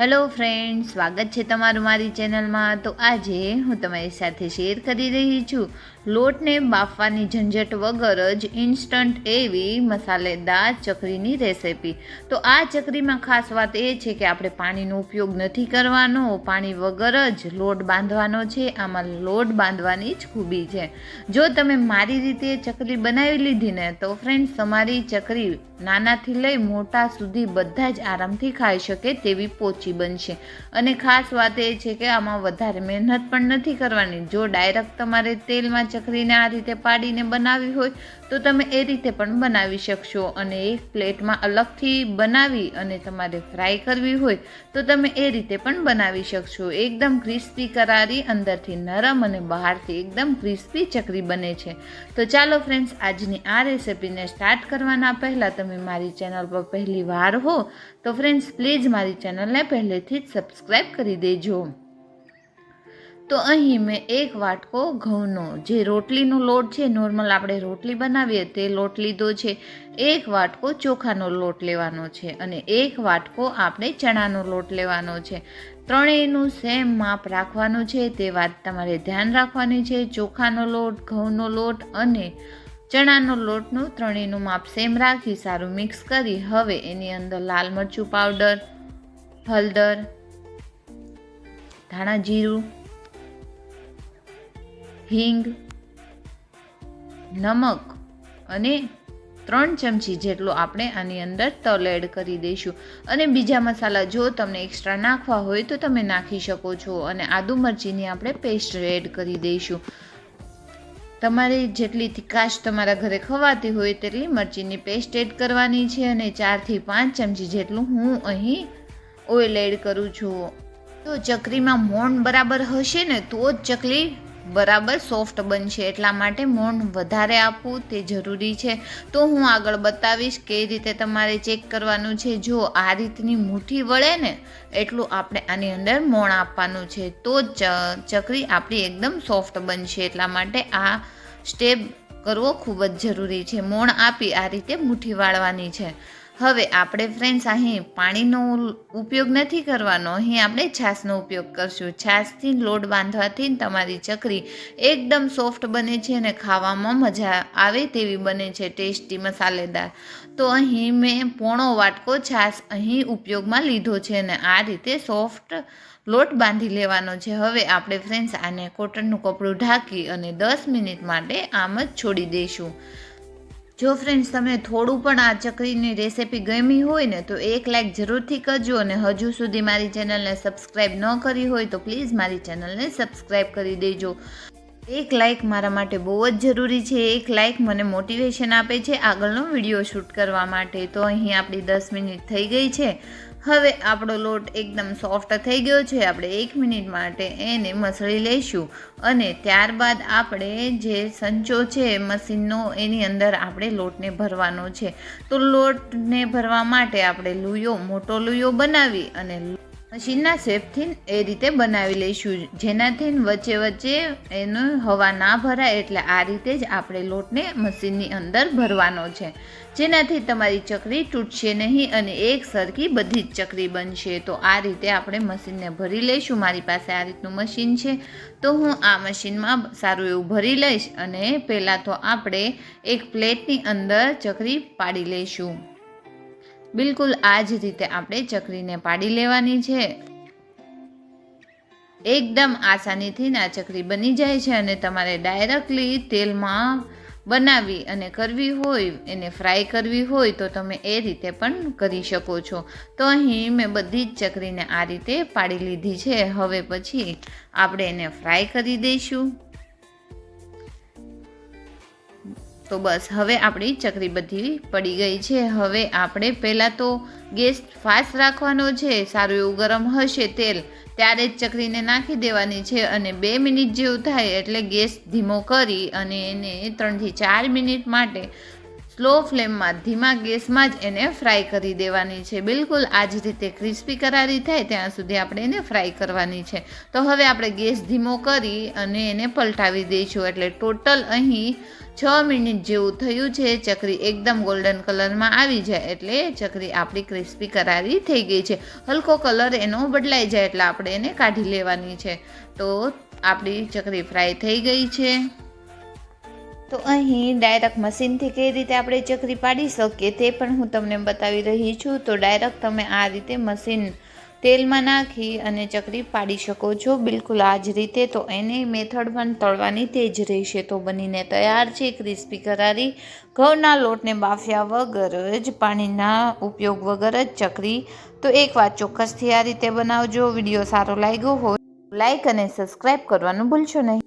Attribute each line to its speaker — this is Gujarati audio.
Speaker 1: હેલો ફ્રેન્ડ સ્વાગત છે તમારું મારી ચેનલમાં. તો આજે હું તમારી સાથે શેર કરી રહી છું લોટને બાફવાની ઝંઝટ વગર જ ઇન્સ્ટન્ટ એવી મસાલેદાર ચકરીની રેસિપી તો આ ચકરીમાં ખાસ વાત એ છે કે આપણે પાણીનો ઉપયોગ નથી કરવાનો. પાણી વગર જ લોટ બાંધવાનો છે. આમાં લોટ બાંધવાની જ ખૂબી છે. જો તમે મારી રીતે ચકરી બનાવી લીધી ને, તો ફ્રેન્ડ્સ તમારી ચકરી નાનાથી લઈ મોટા સુધી બધા જ આરામથી ખાઈ શકે તેવી પોચી બનશે. અને ખાસ વાત એ છે કે આમાં વધારે મહેનત પણ નથી કરવાની. જો ડાયરેક્ટ તમારે તેલમાં ચકરીને આ રીતે પાડીને બનાવવી હોય તો તમે એ રીતે પણ બનાવી શકશો અને એક પ્લેટમાં અલગથી બનાવી અને તમારે ફ્રાય કરવી હોય તો તમે એ રીતે પણ બનાવી શકશો. એકદમ ક્રિસ્પી કરારી, અંદરથી નરમ અને બહારથી એકદમ ક્રિસ્પી ચકરી બને છે. તો ચાલો ફ્રેન્ડ્સ આજની આ રેસિપીને સ્ટાર્ટ કરવાના પહેલાં તમે મારી ચેનલ પર પહેલી વાર હો તો ફ્રેન્ડ્સ પ્લીઝ મારી ચેનલને પહેલેથી જ સબસ્ક્રાઈબ કરી દેજો. તો અહીં મેં એક વાટકો ઘઉંનો. જે રોટલીનો લોટ છે, નોર્મલ આપણે રોટલી બનાવીએ તે લોટ લીધો છે. એક વાટકો ચોખાનો લોટ લેવાનો છે અને એક વાટકો આપણે ચણાનો લોટ લેવાનો છે. ત્રણેયનું સેમ માપ રાખવાનું છે, તે વાત તમારે ધ્યાન રાખવાની છે. ચોખાનો લોટ, ઘઉંનો લોટ અને ચણાનો લોટનું ત્રણેયનું માપ સેમ રાખી સારું મિક્સ કરી હવે એની અંદર લાલ મરચું પાવડર હળદર ધાણા જીરું હિંગ, નમક અને ત્રણ ચમચી જેટલો આપણે આની અંદર તલ એડ કરી દઈશું. અને બીજા મસાલા જો તમને એક્સ્ટ્રા નાખવા હોય તો તમે નાખી શકો છો. અને આદુ મરચીની આપણે પેસ્ટ એડ કરી દઈશું. તમારે જેટલી તીકાશ તમારા ઘરે ખવાતી હોય તેટલી મરચીની પેસ્ટ એડ કરવાની છે અને ચારથી પાંચ ચમચી જેટલું હું અહીં ઓઇલ એડ કરું છું. તો ચકરીમાં મોણ બરાબર હશે ને તો જ ચકલી બરાબર સોફ્ટ બનશે એટલા માટે મોણ વધારે આપવું તે જરૂરી છે. તો હું આગળ બતાવીશ કઈ રીતે તમારે ચેક કરવાનું છે. જો આ રીતની મુઠ્ઠી વળે ને એટલું આપણે આની અંદર મોણ આપવાનું છે, તો જ ચકરી આપણી એકદમ સોફ્ટ બનશે. એટલા માટે આ સ્ટેપ કરવો ખૂબ જ જરૂરી છે. મોણ આપી આ રીતે મુઠ્ઠી વાળવાની છે. હવે આપણે ફ્રેન્ડ્સ અહીં પાણીનો ઉપયોગ નથી કરવાનો. અહીં આપણે છાશનો ઉપયોગ કરશું. છાશથી લોટ બાંધવાથી તમારી ચકરી એકદમ સોફ્ટ બને છે અને ખાવામાં મજા આવે તેવી બને છે. ટેસ્ટી મસાલેદાર. તો અહીં મેં પોણો વાટકો છાશ અહીં ઉપયોગમાં લીધો છે અને આ રીતે સોફ્ટ લોટ બાંધી લેવાનો છે. હવે આપણે ફ્રેન્ડ્સ આને કોટનનું કપડું ઢાંકી અને દસ મિનિટ માટે આમ જ છોડી દઈશું. જો ફ્રેન્ડ્સ તમને થોડું પણ આ ચકરીની રેસિપી ગમી હોય ને, તો એક લાઇક જરૂરથી કરજો અને હજુ સુધી મારી ચેનલને સબસ્ક્રાઈબ ન કરી હોય, તો પ્લીઝ મારી ચેનલને સબસ્ક્રાઈબ કરી દેજો. એક લાઇક મારા માટે બહુ જ જરૂરી છે. એક લાઇક મને મોટિવેશન આપે છે આગળનો વીડિયો શૂટ કરવા માટે. તો અહીં આપણી દસ મિનિટ થઈ ગઈ છે. હવે આપણો લોટ એકદમ સોફ્ટ થઈ ગયો છે. આપણે એક મિનિટ માટે એને મસળી લઈશું અને ત્યારબાદ આપણે જે સંચો છે મશીનનો એની અંદર આપણે લોટને ભરવાનો છે. તો લોટને ભરવા માટે આપણે લુયો, મોટો લુયો બનાવી અને મશીનના શેપથી એ રીતે બનાવી લઈશું. જેનાથી વચ્ચે વચ્ચે એનો હવા ના ભરાય એટલે આ રીતે જ આપણે લોટને મશીનની અંદર ભરવાનો છે. જેનાથી તમારી ચકરી તૂટશે નહીં અને એક સરખી બધી જ ચકરી બનશે. તો આ રીતે આપણે મશીનને ભરી લઈશું. મારી પાસે આ રીતનું મશીન છે. તો હું આ મશીનમાં સારું એવું ભરી લઈશ અને પહેલાં તો આપણે એક પ્લેટની અંદર ચકરી પાડી લઈશું. બિલકુલ આ જ રીતે આપણે ચકરીને પાડી લેવાની છે. એકદમ આસાનીથી આ ચકરી બની જાય છે અને તમારે ડાયરેક્ટલી તેલમાં બનાવી અને કરવી હોય, એને ફ્રાય કરવી હોય તો તમે એ રીતે પણ કરી શકો છો. તો અહીં મેં બધી જ ચકરીને આ રીતે પાડી લીધી છે. હવે પછી આપણે એને ફ્રાય કરી દઈશું. તો બસ, હવે આપણી ચકરી બધી પડી ગઈ છે. હવે આપણે પહેલાં તો ગેસ ફાસ્ટ રાખવાનો છે, સારું એવું ગરમ હશે તેલ, ત્યારે જ ચકરીને નાખી દેવાની છે અને બે મિનિટ જેવું થાય એટલે ગેસ ધીમો કરી અને એને ત્રણથી ચાર મિનિટ માટે સ્લો ફ્લેમમાં, ધીમા ગેસમાં જ એને ફ્રાય કરી દેવાની છે. બિલકુલ આ જ રીતે ક્રિસ્પી કરારી થાય ત્યાં સુધી આપણે એને ફ્રાય કરવાની છે. તો હવે આપણે ગેસ ધીમો કરી અને એને પલટાવી દઈશું. એટલે ટોટલ અહીં છ મિનિટ જેવું થયું છે, ચકરી એકદમ ગોલ્ડન કલરમાં આવી જાય એટલે ચકરી આપણી ક્રિસ્પી કરારી થઈ ગઈ છે. હલકો કલર એનો બદલાઈ જાય એટલે આપણે એને કાઢી લેવાની છે. તો આપણી ચકરી ફ્રાય થઈ ગઈ છે. તો અહીં ડાયરેક્ટ મશીનથી કઈ રીતે આપણે ચકરી પાડી શકીએ તે પણ હું તમને બતાવી રહી છું. તો ડાયરેક્ટ તમે આ રીતે મશીન તેલમાં નાખી અને ચકરી પાડી શકો છો. બિલકુલ આ જ રીતે તો એની મેથડ પણ તળવાની તે જ રહેશે. તો બનીને તૈયાર છે ક્રિસ્પી કરારી. ઘઉંના લોટને બાફ્યા વગર જ, પાણીના ઉપયોગ વગર જ ચકરી તો એક વાત ચોક્કસથી આ રીતે બનાવજો. વીડિયો સારો લાગ્યો હોય લાઈક અને સબસ્ક્રાઈબ કરવાનું ભૂલશો નહીં.